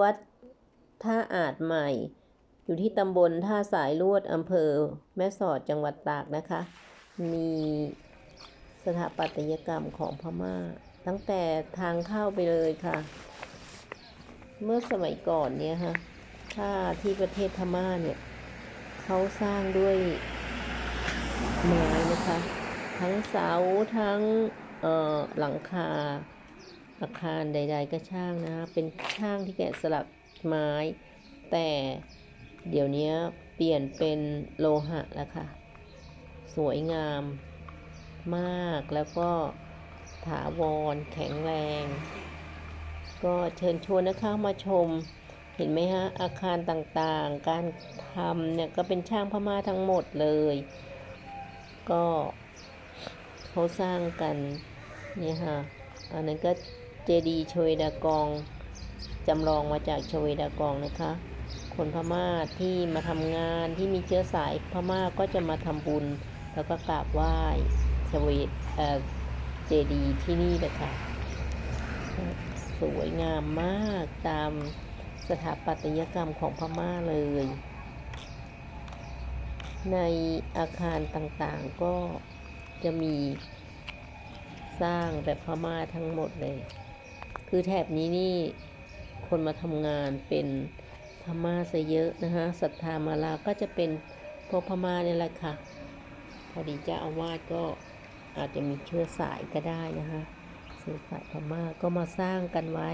วัดท่าอาจใหม่ อยู่ที่ตำบลท่าสายลวดอำเภอ แม่สอดจังหวัดตากนะคะ มีสถาปัตยกรรมของพม่า ตั้งแต่ทางเข้าไปเลยค่ะ เมื่อสมัยก่อนเนี่ยฮะถ้าที่ประเทศพม่าเนี่ยเขาสร้างด้วยไม้นะคะ ทั้งเสาทั้งเออหลังคา อาคารใด ๆ ก็ช่างนะคะเป็นช่างที่แกะสลักไม้ แต่เดี๋ยวนี้เปลี่ยนเป็นโลหะแล้วค่ะ สวยงามมากแล้วก็ถาวรแข็งแรง ก็เชิญชวนนะคะมาชม เห็นไหมฮะ อาคารต่างๆ การทำเนี่ยก็เป็นช่างพม่าทั้งหมดเลย ก็เขาสร้างกันนี่ค่ะอันนั้นก็ เจดีย์ชเวดากองจำลองมาจากชเวดากองนะคะ คนพม่าที่มาทำงานที่มีเชื้อสายพม่าก็จะมาทำบุญ แล้วก็กราบไหว้ชเวดเอ่อเจดีย์ที่นี่เลยค่ะสวยงามมากตามสถาปัตยกรรมของพม่าเลย ในอาคารต่างๆก็จะมีสร้างแบบพม่าทั้งหมดเลย คือแถบนี้นี่คนมาทำงานเป็นพม่าซะเยอะนะคะศรัทธามาลาก็จะเป็นพวกพม่าเนี่ยแหละค่ะ พอดีเจ้าอาวาสก็อาจจะมีเชื้อสายก็ได้นะคะเชื้อสายพม่าก็มาสร้างกันไว้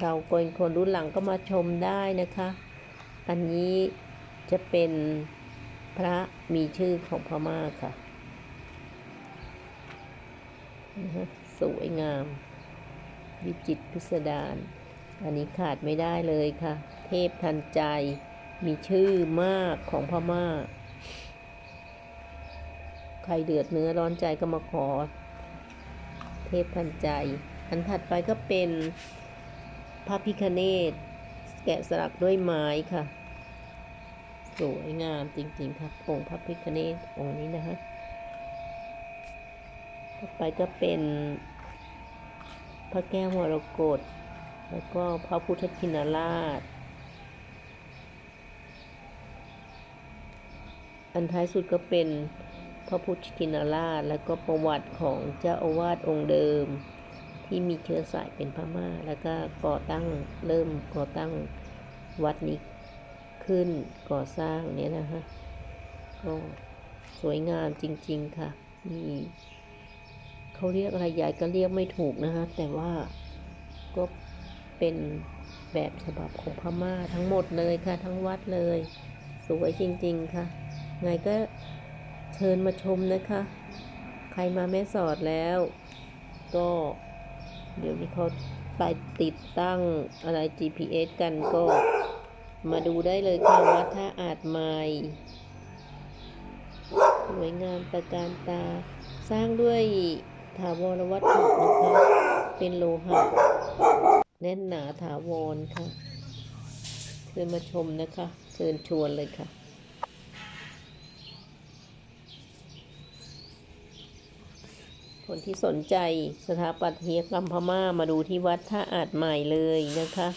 เราเป็นคนรุ่นหลังก็มาชมได้นะคะ อันนี้จะเป็นพระมีชื่อของพม่าค่ะนะฮะสวยงาม วิจิตพิสดารอันนี้ขาดไม่ได้เลยค่ะ เทพทันใจมีชื่อมากของพม่า ใครเดือดเนื้อร้อนใจก็มาขอ เทพทันใจ อันถัดไปก็เป็นพระพิคเนตแกะสลักด้วยไม้ค่ะสวยงามจริงๆครับองค์พระพิคเนตองค์นี้นะฮะต่อไปก็เป็น พระแก้วมรกตแล้วก็พระพุทธชินราช อันท้ายสุดก็เป็นพระพุทธชินราช แล้วก็ประวัติของเจ้าอาวาสองค์เดิม ที่มีเชื้อสายเป็นพม่า แล้วก็ก่อตั้งเริ่มก่อตั้งวัดนี้ขึ้นก่อสร้างเนี่ยนะฮะก็สวยงามจริง ๆ ค่ะมี เขาเรียกอะไรยายก็เรียกไม่ถูกนะคะ แต่ว่าก็เป็นแบบฉบับของพม่าทั้งหมดเลยค่ะ ทั้งวัดเลย สวยจริง ๆ ค่ะ ไงก็เชิญมาชมนะคะ ใครมาแม่สอดแล้ว ก็ เดี๋ยวนี้เขาไปติดตั้งอะไร GPS กันก็มาดูได้เลยค่ะวัดท่าอาจใหม่สวยงามตระการตา สร้างด้วย ถาวรวัตถุนะคะ เป็นโลหะแน่นหนาถาวรค่ะเชิญมาชมนะคะ เชิญชวนเลยค่ะคนที่สนใจสถาปัตยกรรมพม่ามาดูที่วัดท่าอาจใหม่เลยนะคะ